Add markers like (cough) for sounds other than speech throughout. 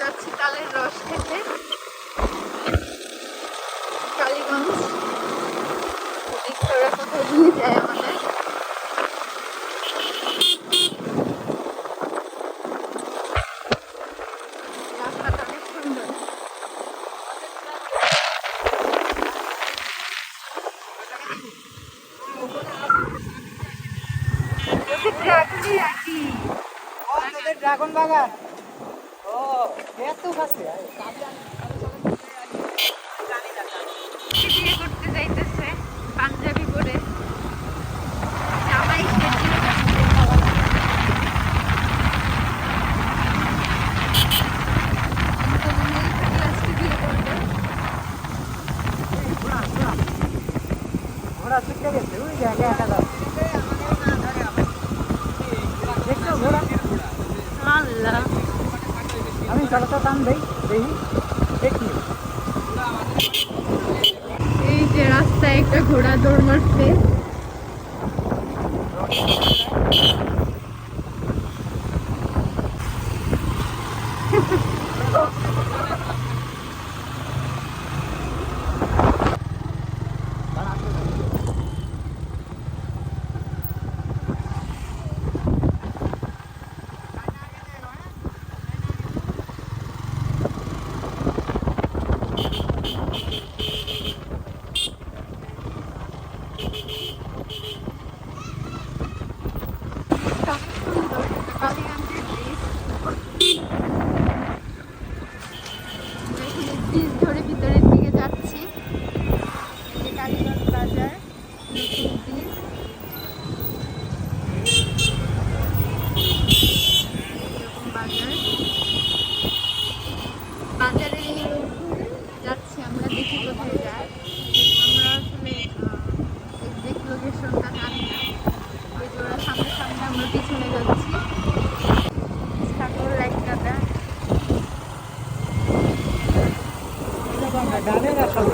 যাচ্ছি তালের রস খেতে। কালীগঞ্জ। নিয়ে যায় ড্রাগন বাগান। বিয়ে করতে যাইতেছে পাঞ্জাবি পরে জামাই ঘোড়া ছুটে গেছে ওই জায়গায় একটা দাও দেখছ ঘোড়া আল্লাহ। চলতা টান দেই দেখি। দেখি এই যে রাস্তায় একটা ঘোড়া দৌড় মারছে অনেক সুন্দর কালীগঞ্জের ব্রিজ আমরা এখানে ব্রিজ ধরে ভিতরের দিকে যাচ্ছি এই যে কালীগঞ্জ বাজার নতুন ব্রিজ এরকম বাজার বাজারে যাচ্ছি আমরা দেখি কোথায় যায় আমরা আসলে এক্সাক্ট লোকেশনটা জানি না এই যে ওরা সামনে সামনে আমরা পিছনে যাচ্ছি ঠাকুর লাইটটা ডানের আসল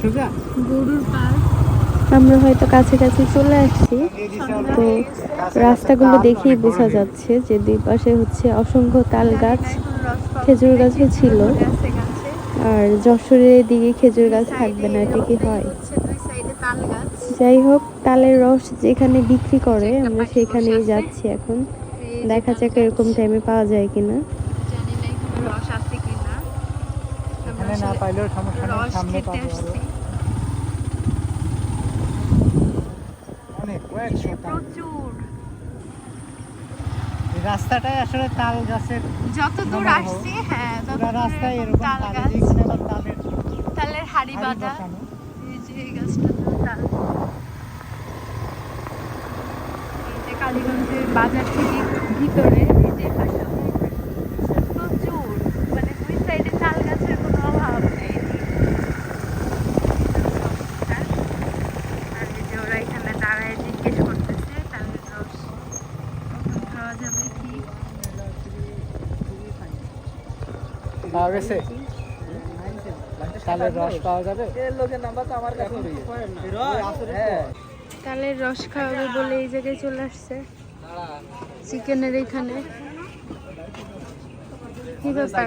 সুজা গরুর পাল আমরা হয়তো কাছাকাছি চলে আসছি। তো রাস্তাগুলো দেখেই বোঝা যাচ্ছে যে দুই পাশে হচ্ছে অসংখ্য তাল গাছ খেজুর গাছও ছিল। আর যশোরের দিকে খেজুর গাছ থাকবে না এটা কি হয়? যাই হোক তালের রস যেখানে বিক্রি করে আমরা সেখানেই যাচ্ছি এখন। দেখা যাক এরকম টাইমে পাওয়া যায় কিনা। না রস আছে কিনা। আমরা এখানে পাইলেও সমস্যা সামনে খেতে পাবো আসছি অনেক কয়েকশো তাল। প্রচুর। রাস্তাটাই আসলে তাল গাছের যত দূর আসছি হ্যাঁ তত রাস্তায় এরকম এরকম তাল তাল গাছ। আবার তালের তালের হাড়ি বাঁধা। এই যে এই গাছটা তাল। এই যে কালীগঞ্জের বাজার থেকে ভিতরে এই যে পাশে প্রচুর মানে দুই সাইডে তাল গাছের কোনো অভাব নেই আর এই যে ওরা এখানে দাঁড়ায় জিজ্ঞেস করতেছে তালের রস কখন খাওয়া যাবে কি পাওয়া গেছে তালের রস পাওয়া যাবে। তালের রস খাওয়াবে বলে এই জায়গায় চলে আসছে। চিকেনের এখানে কি ব্যাপার?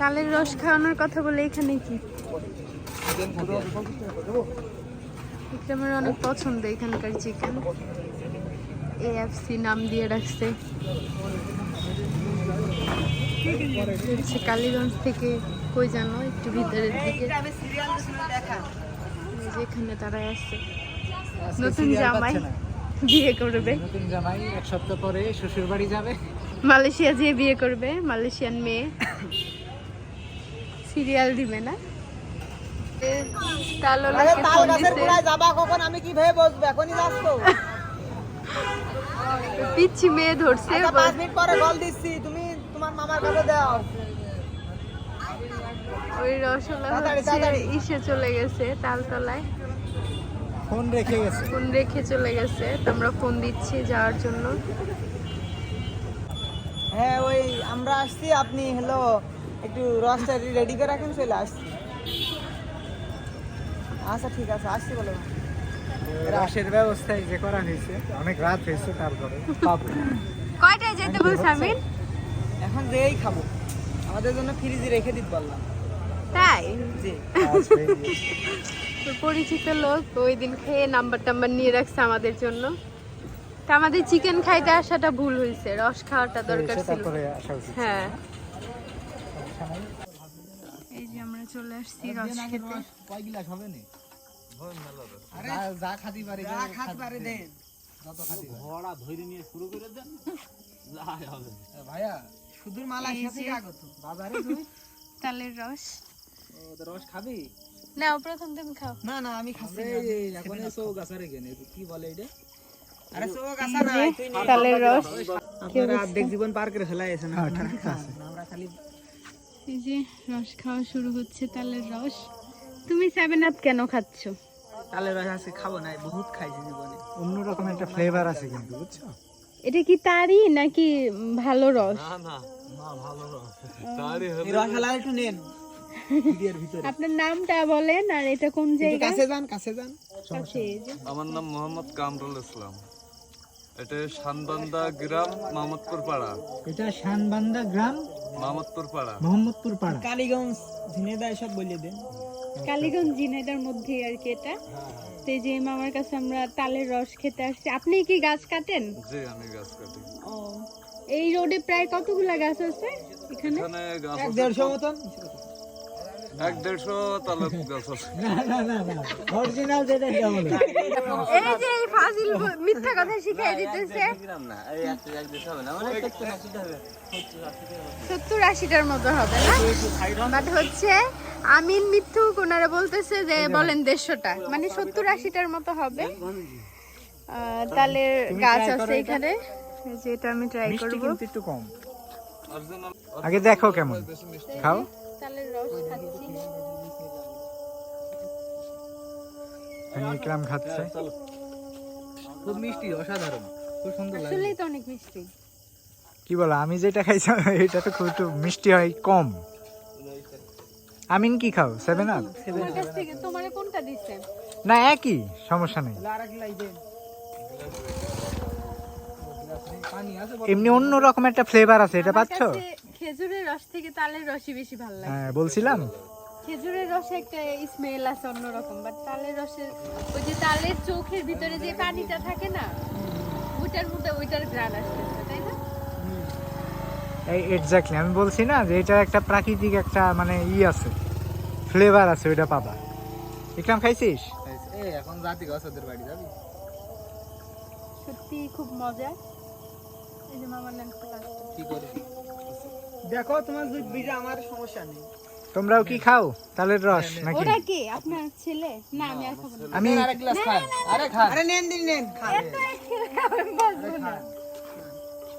তালের রস খাওয়ানোর কথা বলে এখানে কি? বিক্রমের অনেক পছন্দ এখানকার চিকেন। এএফসি নাম দিয়ে রাখছে। কালীগঞ্জ থেকে কই জানো? একটু ভিতরের দিকে। এই যে এখানে তারা আসছে। নতুন জামাই বিয়ে করবে। নতুন জামাই এক সপ্তাহ পরে শ্বশুর বাড়ি যাবে। মালয়েশিয়া যেয়ে বিয়ে করবে মালয়েশিয়ান মেয়ে। সিরিয়াল দিবে না? পিচ্ছি মেয়ে ধরছে বল- মিনিট পরে কল দিচ্ছি তুমি তোমার মামার কাছে দাও। ওই রসগোল্লা হচ্ছে ইসে চলে গেছে তালতলায়। ফোন রেখে গেছে। ফোন রেখে চলে গেছে তো আমরা ফোন দিচ্ছি যাওয়ার জন্য। হ্যাঁ ওই আমরা আসছি আপনি হলো একটু রসটা রেডি করে রাখেন চলে আসছি। আচ্ছা ঠিক আছে আসছি বলো। রাশের ব্যবস্থায় যে করা হয়েছে অনেক রাত হয়েছে তারপরে কয়টায় যেতে বলছে আমিন? এখন যেই খাব। আমাদের জন্য ফ্রিজে রেখে দিতে পারলাম। তাই? জি। তো পরিচিত লোক ওই দিন খেয়ে নাম্বার টাম্বার নিয়ে রাখছে আমাদের জন্য। তা আমাদের চিকেন খাইতে আসাটা ভুল হয়েছে রস খাওয়াটা দরকার ছিল। হ্যাঁ। এই যে আমরা চলে আসছি রস খেতে। কয় গিলাস হবে নি আরে যা- যা খাতি পারি যা খাতে পারে দেন। যত খাতি ঘোড়া ধরে নিয়ে শুরু করে দেন। (laughs) যাই হবে। ভাইয়া সুদূর মালয়েশিয়া থেকে আগত বাজারে তুই তালের রস। ও, তো রস খাবি? নাও প্রথম তুমি খাও। না না আমি খাচ্ছি এই এখন সৌ গাছারে গেনে কি বলে এটা? আরে সো গাছা না তুই তালের রস। আপনারা অর্ধেক জীবন পার করে এসেন আমরা খালি এই যে রস খাওয়া শুরু হচ্ছে তালের রস। তুমি সেভেন আপ কেন খাচ্ছ? তালের রস আছে খাব না বহুত খাইছি জীবনে। অন্যরকম একটা ফ্লেভার আছে কিন্তু বুঝছ? এটা কি তারই নাকি ভালো রস? একটু নেন আপনার নামটা বলেন আর এটা কোন জায়গা? কাছে যান কাছে যান। কাছে এই যে। আমার নাম মোহাম্মদ কামরুল ইসলাম। এটা শানবান্দা গ্রাম মাহমুদপুর পাড়া। এটা শানবান্দা গ্রাম মাহমুদপুর পাড়া। মোহাম্মদপুর পাড়া। কালীগঞ্জ ঝিনেদা এসব বলে দেন। কালীগঞ্জ জিনাইদার মধ্যে আর কি এটা? তো এই যে মামার কাছে আমরা তালের রস খেতে আসছি। আপনি কি গাছ কাটেন? জি আমি গাছ কাটি। ও এই রোডে প্রায় কতগুলা গাছ আছে এখানে? এখানে গাছ এক আছে দেড়শো মতন। এক দেড়শো তালুক গাছ আছে না না না না অরিজিনাল যেটা এই যে ফাজিল মিথ্যা কথা শিখাই দিতেছে। সত্তর আশিটার মতো হবে না? বাট হচ্ছে আমিন মিথ্যু কোনারা বলতেছে যে বলেন দেড়শোটা। মানে সত্তর আশিটার মতো হবে। আহ, তালের গাছ আছে এখানে। যেটা আমি ট্রাই করব। একটু কম। আগে দেখো কেমন। খাও। তালের রস খাচ্ছি। ইকরাম খাচ্ছে। খুব মিষ্টি অসাধারণ। খুব সুন্দর আসলেই তো অনেক মিষ্টি। কি বলো আমি যেটা এটা তো খুব একটু মিষ্টি হয় কম। আমিন কি খাও? সেভেন আপ তোমার কাছ থেকে তোমার কোনটা দিচ্ছে? না একই সমস্যা নেই। এমনি অন্য রকম একটা ফ্লেভার আছে এটা পাচ্ছো? খেজুরের রস থেকে তালের রসই বেশি ভালো লাগে। হ্যাঁ বলছিলাম। খেজুরের রসে একটা স্মেল আছে অন্যরকম বাট তালের রসের ওই যে তালের চোখের ভিতরে যে পানিটা থাকে না ওইটার মধ্যে ওইটার গ্রান আসতেছে তাই না? এই এক্স্যাক্টলি আমি বলছি না যে এটা একটা প্রাকৃতিক একটা মানে ই আছে ফ্লেভার আছে ওইটা পাবা। ইকরাম খাইছিস? এই এখন জাতি গাছ ওদের বাড়ি যাবি? সত্যি খুব মজা। এই যে মামার আছে। কি? করে? দেখো তোমার দুধ বিজা আমার সমস্যা নেই। তোমরাও কি খাও? তালের রস নাকি? ওরা কে? আপনার ছেলে? না আমি আর খাব না। আমি আরেক গ্লাস খান। আরে খান। আরে নেন দিন নেন। খান আমি বাঁচবো না।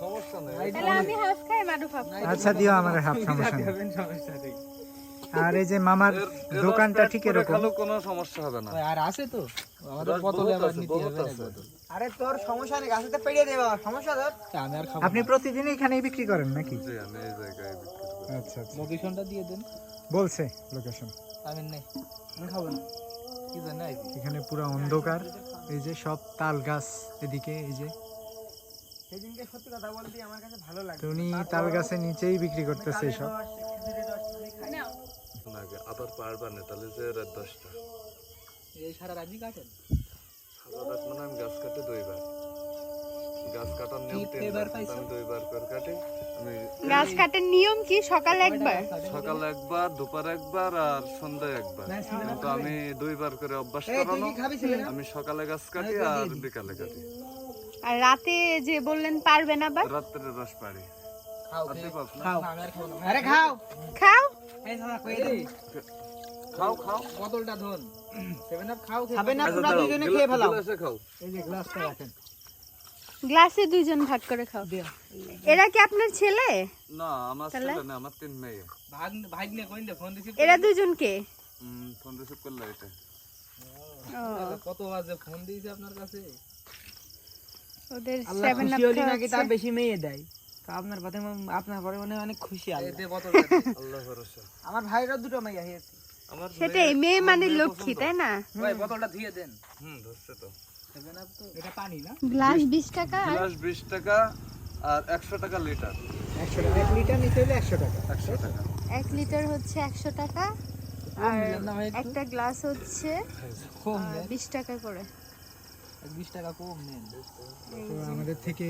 সমস্যা নেই তাহলে আমি হাফ খাই মাডু হাফ আচ্ছা দিও আমার হাফ সমস্যা নেই। সমস্যা নেই। আর এই যে মামার দোকানটা ঠিক এরকম। কোনো সমস্যা হবে না। আর আছে তো? আমাদের বোতলে আবার নিতে হবে আরে তোর সমস্যা নেই গাছে তো পেড়িয়ে দেবা সমস্যা তোর আমি আর খাব আপনি প্রতিদিন এখানেই বিক্রি করেন নাকি? জি আমি এই জায়গায় বিক্রি করি। আচ্ছা আচ্ছা। লোকেশনটা দিয়ে দেন। বলছে লোকেশন। আমি নেই। আমি খাব না। কি জানি এখানে পুরো অন্ধকার। এই যে সব তাল গাছ এদিকে এই যে। সেদিনকে সত্যি কথা বলতে আমার কাছে ভালো লাগে উনি তাল গাছের নিচেই বিক্রি করতেছে সব। আবার পারবা না তাহলে যে রাত দশটা। এই সারা রাজি কাটেন? সারা রাত মানে আমি গাছ কাটি দুইবার। গাছ কাটার নিয়ম তিনবার? আমি দুইবার করে কাটি। গাছ কাটার নিয়ম কি? সকালে একবার? সকালে একবার দুপুর একবার আর সন্ধ্যায় একবার। কিন্তু আমি দুইবার করে অভ্যাস করানো। না আমি সকালে গাছ কাটি আর বিকালে কাটি। আর রাতে যে বললেন পারবেন আবার? রাত্রে রস পাড়ি। খাও আর? খাও না। খাও। খাও। এই দাদা কই দে খাও খাও। বোতলটা ধন। সেভেন আপ খাও খাবে না তোমরা দুজনে খেয়ে ফেলাও। এই যে গ্লাসটা রাখেন। গ্লাসে দুইজন ভাগ করে খাও। এরা কি আপনার ছেলে? না আমার? ছেলে না আমার তিন মেয়ে। ভাগ ভাগ নে কইন দে ফোন রিসিভ এরা দুজনকে উম, ফোন রিসিভ করলে এটা। কত বাজে ফোন দিয়েছে আপনার কাছে? ওদের সেভেন আপ হলি নাকি তার বেশি মেয়ে দেয়। তো আপনার পথে আপনার পরে মনে অনেক খুশি আল্লাহ। আল্লাহ ভরসা। আমার ভাইরা দুটো মেয়ে হয়েছে সেটাই মেয়ে মানে লক্ষ্মী তাই না? ভাই বোতলটা ধুয়ে দেন। হুম ধরছে তো। এটা পানি না? গ্লাস বিশ টাকা গ্লাস বিশ টাকা আর একশো টাকা লিটার। একশো টাকা। এক লিটার নিতে হলে একশো টাকা। একশো টাকা। এক লিটার হচ্ছে একশো টাকা আর একটা? গ্লাস হচ্ছে কম বিশ টাকা করে। বিশ টাকা কম নেন। তো আমাদের থেকে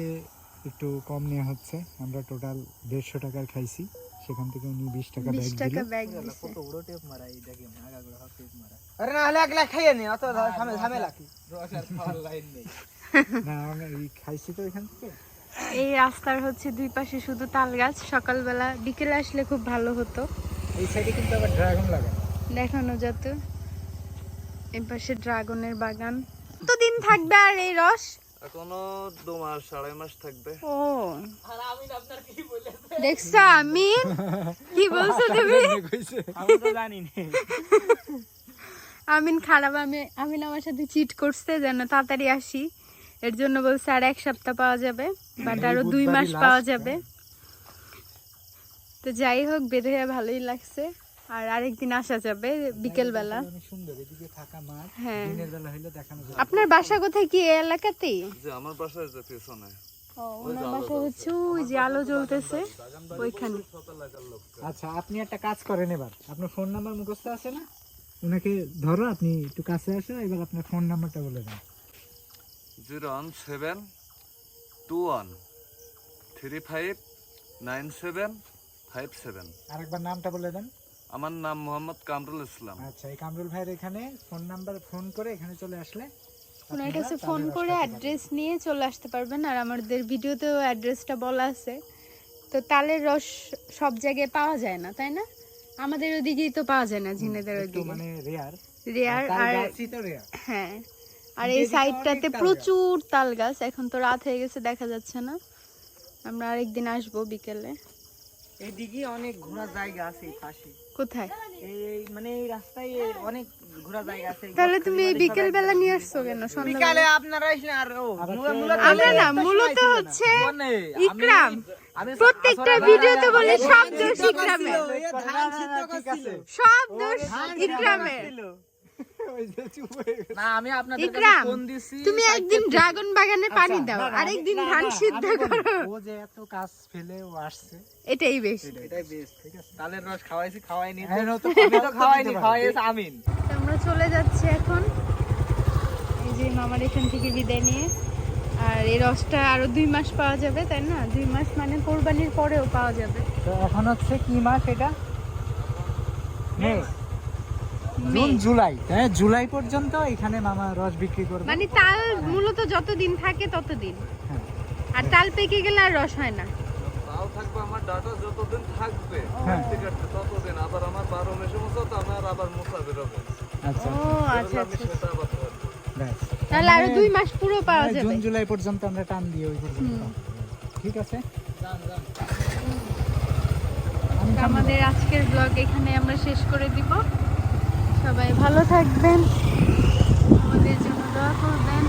একটু কম নেওয়া হচ্ছে। আমরা টোটাল দেড়শো টাকার খাইছি। সেখান থেকে উনি বিশ টাকা ব্যাগ টাকা দিল ব্যাগ দিছে। বড় টেপ মারা এই দেখে আগা করে হাফ টেপ মারা। আরে না হলে একলা খাইয়ে নে অত ঝামেলা ঝামেলা কি রস আর খাওয়ার লাইন নেই। (laughs) না আমরা এই খাইছি তো এখান থেকে। এই রাস্তার হচ্ছে দুই পাশে শুধু তাল গাছ সকালবেলা বিকেলে আসলে খুব ভালো হতো। এই সাইডে কিন্তু আবার ড্রাগন লাগানো। দেখানো যেত। এই পাশে ড্রাগনের বাগান। তো দিন থাকবে আর এই রস? এখনও দু মাস আড়াই মাস থাকবে। ও। দেখছ আমি কি বলছো তুমি? আমি তো জানি আমিন খারাপ আমি আমিন আমার সাথে চিট করছে যেন তাড়াতাড়ি আসি। এর জন্য বলছে আর এক সপ্তাহ পাওয়া যাবে বাট আরও দুই মাস পাওয়া। যাবে। তো যাই হোক বের হয়ে ভালোই লাগছে। আর আরেকদিন আসা যাবে বিকেল বেলা সুন্দর এদিকে থাকা মাঠ হ্যাঁ। দিনের বেলা হইলে দেখানো যায় আপনার বাসা কোথায় কি এই এলাকাতেই যে আমার বাসায় যে পিছনে ও ওনার বাসা হচ্ছে ওই যে আলো জ্বলতেছে ওইখানে। আচ্ছা আপনি একটা কাজ করেন এবার। আপনার ফোন নাম্বার মুখস্থ আছে না? ওনাকে ধরো আপনি একটু কাছে আসো এবার আপনার ফোন নাম্বারটা বলে দেন। Zero one seven two one three five nine seven five seven. আরেকবার নামটা বলে দেন। আমার নাম মোহাম্মদ কামরুল ইসলাম। আচ্ছা এই কামরুল ভাইয়ের এখানে ফোন নাম্বার ফোন করে এখানে চলে আসলে। ওনার কাছে ফোন করে অ্যাড্রেস নিয়ে চলে আসতে পারবেন আর আমাদের ভিডিওতেও অ্যাড্রেসটা বলা আছে। তো তালের রস সব জায়গায় পাওয়া যায় না তাই না? আমাদের ওদিকেই তো পাওয়া যায় না ঝিনেদের ওদিকে। মানে রেয়ার রেয়ার আর তো রেয়ার হ্যাঁ আর এই সাইডটাতে। প্রচুর তাল গাছ। এখন তো রাত হয়ে গেছে দেখা যাচ্ছে না। আমরা আরেকদিন আসব বিকেলে। এইদিকে অনেক ঘোরার জায়গা আছে এই পাশে। কোথায়? এই মানে এই রাস্তায় অনেক ঘোরার জায়গা আছে। তাহলে তুমি বিকেল বেলা নিয়ে আসছো কেন? সন্ধ্যা বিকালে আপনারা আসলে আর ও আমরা না মূলত। হচ্ছে ইকরাম। প্রত্যেকটা ভিডিওতে বলে সব দোষ ইকরামের। সব দোষ ইকরামের। (laughs) না আমি আপনাদের কাছে ফোন দিছি তুমি একদিন ড্রাগন বাগানে পানি আচ্ছা, দাও না, না, আরেকদিন ধান সিদ্ধ করো। ও যে এত কাজ ফেলে ও আসছে। এটাই বেশি এটাই বেস্ট ঠিক আছে। তালের রস খাওয়াইছি খাওয়াইনি হ্যাঁ, তো আমি তো খাওয়াইনি। খাওয়াইছে আমিন। আমরা চলে যাচ্ছি এখন। এই যে মামার এখান থেকে বিদায় নিয়ে। আর এই রসটা আরও দুই মাস পাওয়া যাবে তাই না? দুই মাস মানে কোরবানির পরেও পাওয়া যাবে। তো এখন হচ্ছে কি মাস এটা? মে। June July. হ্যাঁ জুলাই পর্যন্ত এখানে মামা রস বিক্রি করবে। মানে তাল মূলত যতদিন থাকে ততদিন। হ্যাঁ। আর তাল পেকে গেলে আর রস হয় না। তাও থাকবে আমার ডাটা যতদিন থাকবে হ্যাঁ। ততদিন। আবার আমার বারো মেশে মতো তো আমার আবার বেরোবে। আচ্ছা। ও আচ্ছা আচ্ছা। তাহলে আরও দুই মাস পুরো পাওয়া মানে যাবে। জুন জুলাই পর্যন্ত আমরা টান দিই ওই পর্যন্ত ঠিক আছে? আমাদের আজকের ব্লগ এখানে আমরা শেষ করে দিব। সবাই ভালো থাকবেন। আমাদের জন্য দোয়া করবেন।